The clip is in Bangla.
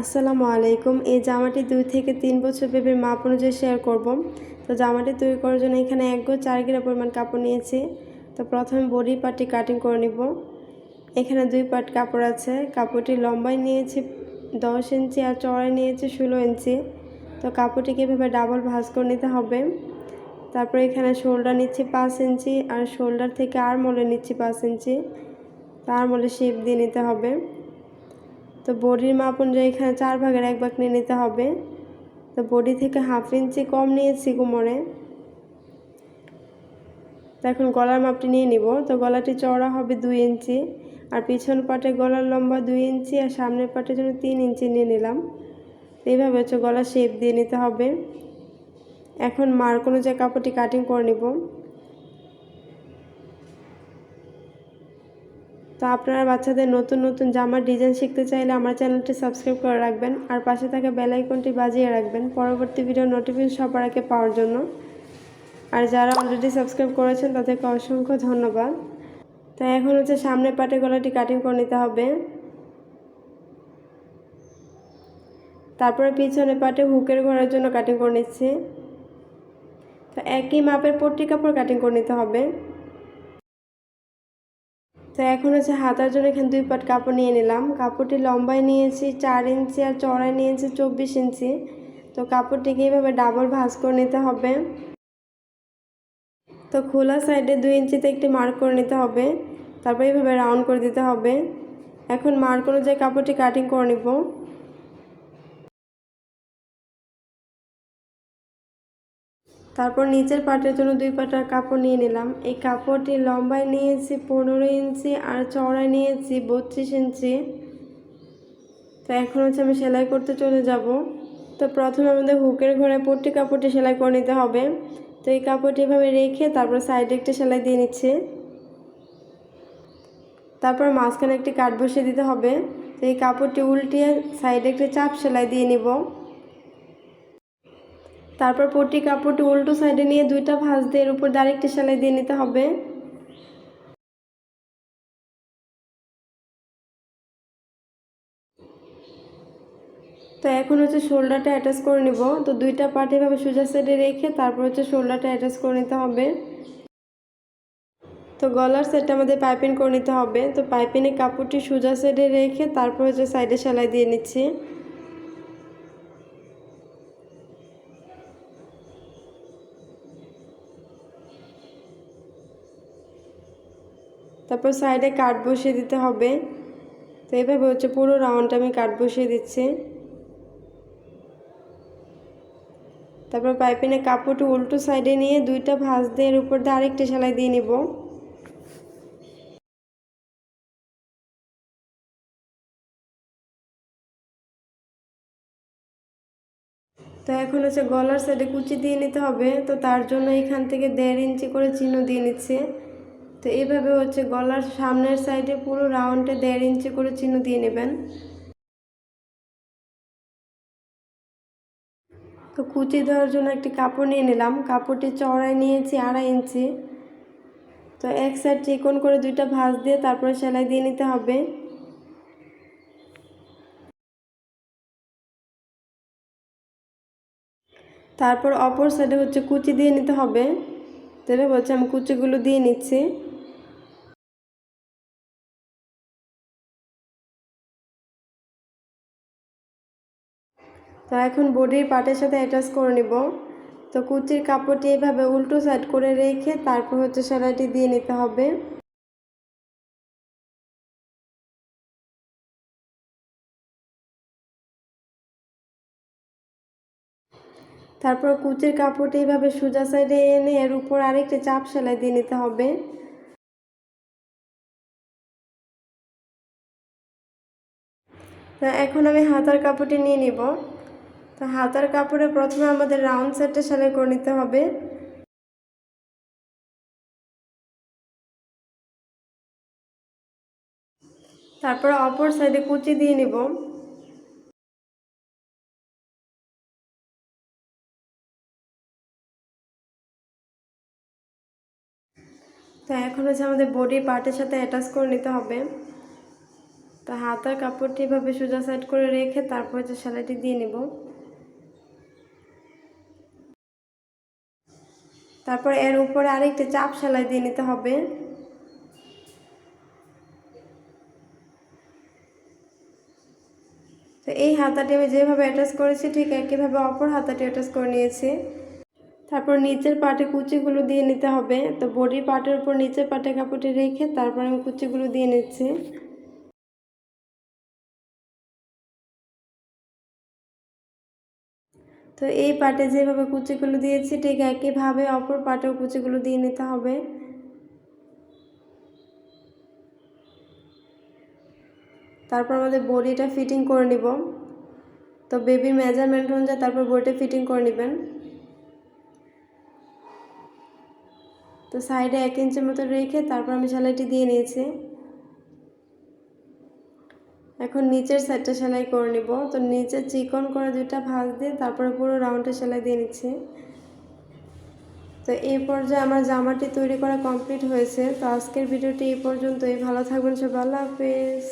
আসসালামু আলাইকুম। এই জামাটি দুই থেকে তিন বছর বেবির মাপ অনুযায়ী শেয়ার করব। তো জামাটি তৈরি করার জন্য এখানে এক গো চার গিরা পরিমাণ কাপড় নিয়েছি। তো প্রথমে বডি পার্টটি কাটিং করে নিব। এখানে দুই পার্ট কাপড় আছে। কাপড়টি লম্বায় নিয়েছি, দশ ইঞ্চি আর চড়াই নিয়েছি ষোলো ইঞ্চি। তো কাপড়টিকে এভাবে ডাবল ভাঁজ করে নিতে হবে। তারপরে এখানে শোল্ডার নিচ্ছি পাঁচ ইঞ্চি আর শোল্ডার থেকে আর মলে নিচ্ছি পাঁচ ইঞ্চি। তার মলে শেপ দিয়ে নিতে হবে। তো বডির মাপ অনুযায়ী এখানে চার ভাগের এক ভাগ নিয়ে নিতে হবে। তো বডি থেকে হাফ ইঞ্চি কম নিয়েছি কোমরে। তো এখন গলার মাপটি নিয়ে নিব। তো গলাটি চওড়া হবে দুই ইঞ্চি, আর পিছন পাটে গলার লম্বা দুই ইঞ্চি, আর সামনের পাটের জন্য তিন ইঞ্চি নিয়ে নিলাম। এইভাবে হচ্ছে গলা শেপ দিয়ে নিতে হবে। এখন মার্ক অনুযায়ী কাপড়টি কাটিং করে নিব। তো আপনারা বাচ্চাদের নতুন নতুন জামার ডিজাইন শিখতে চাইলে আমার চ্যানেলটি সাবস্ক্রাইব করে রাখবেন আর পাশে থাকা বেল আইকনটি বাজিয়ে রাখবেন। পরবর্তী ভিডিও নোটিফিকেশন সবার আগে পাওয়ার জন্য। আর যারা অলরেডি সাবস্ক্রাইব করেছেন, তাদেরকে অসংখ্য ধন্যবাদ। তো এখন হচ্ছে সামনের পাটে গলাটি কাটিং করে নিতে হবে। তারপরে পিছনে পাটে হুকের ঘরের জন্য কাটিং করে নিচ্ছি। তো একই মাপের পট্টি কাপড় কাটিং করে নিতে হবে। তো এখন হচ্ছে হাতার জন্য এখানে দুই পাট কাপড় নিয়ে নিলাম। কাপড়টি লম্বায় নিয়েছি, চার ইঞ্চি আর চড়ায় নিয়েছি চব্বিশ ইঞ্চি। তো কাপড়টিকে এইভাবে ডাবল ভাঁজ করে নিতে হবে। তো খোলা সাইডে দুই ইঞ্চিতে একটি মার্ক করে নিতে হবে। তারপর এইভাবে রাউন্ড করে দিতে হবে। এখন মার্ক অনুযায়ী কাপড়টি কাটিং করে নিব। তারপর নিচের পাটের জন্য দুই পাটা কাপড় নিয়ে নিলাম। এই কাপড়টি লম্বায় নিয়েছি পনেরো ইঞ্চি আর চওড়ায় নিয়েছি বত্রিশ ইঞ্চি। তো এখন হচ্ছে আমি সেলাই করতে চলে যাব। তো প্রথমে আমাদের হুকের ঘরে পট্টি কাপড়টি সেলাই করে নিতে হবে। তো এই কাপড়টি এভাবে রেখে তারপর সাইডে একটি সেলাই দিয়ে নিচ্ছে। তারপর মাঝখানে একটি কাঠ বসিয়ে দিতে হবে। তো এই কাপড়টি উল্টিয়ে সাইডে একটি চাপ সেলাই দিয়ে নিব। তারপর পটি কাপড়টি উল্টো সাইডে নিয়ে দুইটা ভাঁজ দিয়ে এর উপর আরেকটি সেলাই দিয়ে নিতে হবে। তো এখন হচ্ছে শোল্ডারটা অ্যাটাচ করে নিব। তো দুইটা পার্ট এভাবে সোজা সাইডে রেখে তারপর হচ্ছে শোল্ডারটা অ্যাটাচ করে নিতে হবে। তো গলার সেটটা আমাদের পাইপিং করে নিতে হবে। তো পাইপিংয়ে কাপড়টি সোজা সাইডে রেখে তারপর হচ্ছে সাইডে সেলাই দিয়ে নিচ্ছি। তারপর সাইডে কাট বসিয়ে দিতে হবে। তো এইভাবে হচ্ছে পুরো রাউন্ডটা আমি কাট বসিয়ে দিচ্ছি। তারপর পাইপিনে কাপড়টি উল্টো সাইডে নিয়ে দুইটা ভাঁজ দিয়ে এর উপর দিয়ে আরেকটি সেলাই দিয়ে নিব। তো এখন হচ্ছে গলার সাইডে কুচি দিয়ে নিতে হবে। তো তার জন্য এখান থেকে দেড় ইঞ্চি করে চিহ্ন দিয়ে নিচ্ছে। তো এইভাবে হচ্ছে গলার সামনের সাইডে পুরো রাউন্ডে দেড় ইঞ্চি করে চিহ্ন দিয়ে নেবেন। তো কুচি দেওয়ার জন্য একটি কাপড় নিয়ে নিলাম। কাপড়টি চড়াই নিয়েছি আড়াই ইঞ্চি। তো এক সাইড চিকন করে দুইটা ভাঁজ দিয়ে তারপরে সেলাই দিয়ে নিতে হবে। তারপর অপর সাইডে হচ্ছে কুচি দিয়ে নিতে হবে। তবে বলছে আমি কুচিগুলো দিয়ে নিচ্ছি। তো এখন বডির পাটের সাথে অ্যাটাচ করে নিব। তো কুচির কাপড়টি এভাবে উল্টো সাইড করে রেখে তারপর হচ্ছে সেলাইটি দিয়ে নিতে হবে। তারপর কুচির কাপড়টি এইভাবে সোজা সাইডে এনে এর উপর আরেকটি চাপ সেলাই দিয়ে নিতে হবে। এখন আমি হাতার কাপড়টি নিয়ে নিব। তো হাতার কাপড়ে প্রথমে আমাদের রাউন্ড সেটটা সেলাই করে নিতে হবে। তারপর অপর সাইডে কুচি দিয়ে নিব। তো এখন হচ্ছে আমাদের বডি পার্টের সাথে অ্যাটাচ করে নিতে হবে। তো হাতার কাপড়টি এভাবে সোজা সাইড করে রেখে তারপর হচ্ছে সেলাইটি দিয়ে নেব। তারপর এর উপরে আরেকটা চাপ সেলাই দিয়ে নিতে হবে। তো এই হাতাটি আমি যেভাবে অ্যাটাচ করেছি, ঠিক একইভাবে অপর হাতাটি অ্যাটাচ করে নিয়েছি। তারপর নিচের পাটে কুচিগুলো দিয়ে নিতে হবে। তো বডি পার্টের উপর নিচের পাটে কাপড়টি রেখে তারপর আমি কুচিগুলো দিয়ে নিচ্ছি। তো এই পাটে যেভাবে কুচিগুলো দিয়েছি, ঠিক একইভাবে অপর পাটেও কুচিগুলো দিয়ে নিতে হবে। তারপর আমাদের বডিটা ফিটিং করে নিব। তো বেবির মেজারমেন্ট অনুযায়ী তারপর বডিটা ফিটিং করে নেবেন। তো সাইডে এক ইঞ্চির মতো রেখে তারপর আমি সেলাইটি দিয়ে নিয়েছি। এখন নিচের সাইডটা সেলাই করে নিব। তো নিচে চিকন করে দুইটা ভাঁজ দিয়ে তারপরে পুরো রাউন্ডে সেলাই দিয়ে নিচ্ছি। তো এই পর্যায়ে আমার জামাটি তৈরি করা কমপ্লিট হয়েছে। তো আজকের ভিডিওটি এই পর্যন্তই। ভালো থাকবেন সবাই। আল্লাহ হাফেজ।